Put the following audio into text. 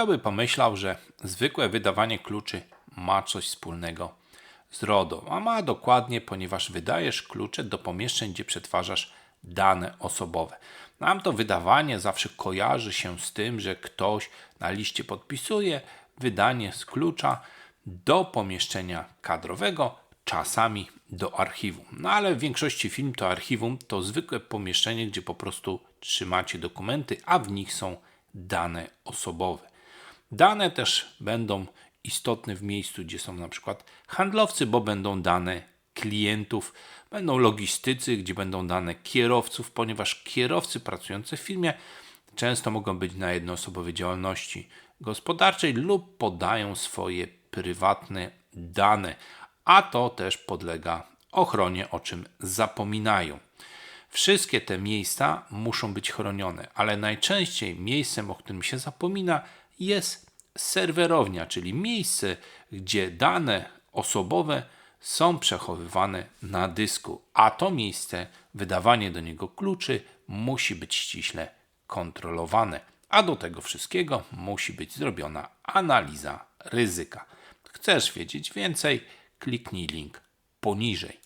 Kto by pomyślał, że zwykłe wydawanie kluczy ma coś wspólnego z RODO? A ma dokładnie, ponieważ wydajesz klucze do pomieszczeń, gdzie przetwarzasz dane osobowe. Nam to wydawanie zawsze kojarzy się z tym, że ktoś na liście podpisuje wydanie z klucza do pomieszczenia kadrowego, czasami do archiwum. No ale w większości film to archiwum to zwykłe pomieszczenie, gdzie po prostu trzymacie dokumenty, a w nich są dane osobowe. Dane też będą istotne w miejscu, gdzie są na przykład handlowcy, bo będą dane klientów, będą logistycy, gdzie będą dane kierowców, ponieważ kierowcy pracujący w firmie często mogą być na jednoosobowej działalności gospodarczej lub podają swoje prywatne dane, a to też podlega ochronie, o czym zapominają. Wszystkie te miejsca muszą być chronione, ale najczęściej miejscem, o którym się zapomina, jest serwerownia, czyli miejsce, gdzie dane osobowe są przechowywane na dysku, a to miejsce, wydawanie do niego kluczy musi być ściśle kontrolowane. A do tego wszystkiego musi być zrobiona analiza ryzyka. Chcesz wiedzieć więcej? Kliknij link poniżej.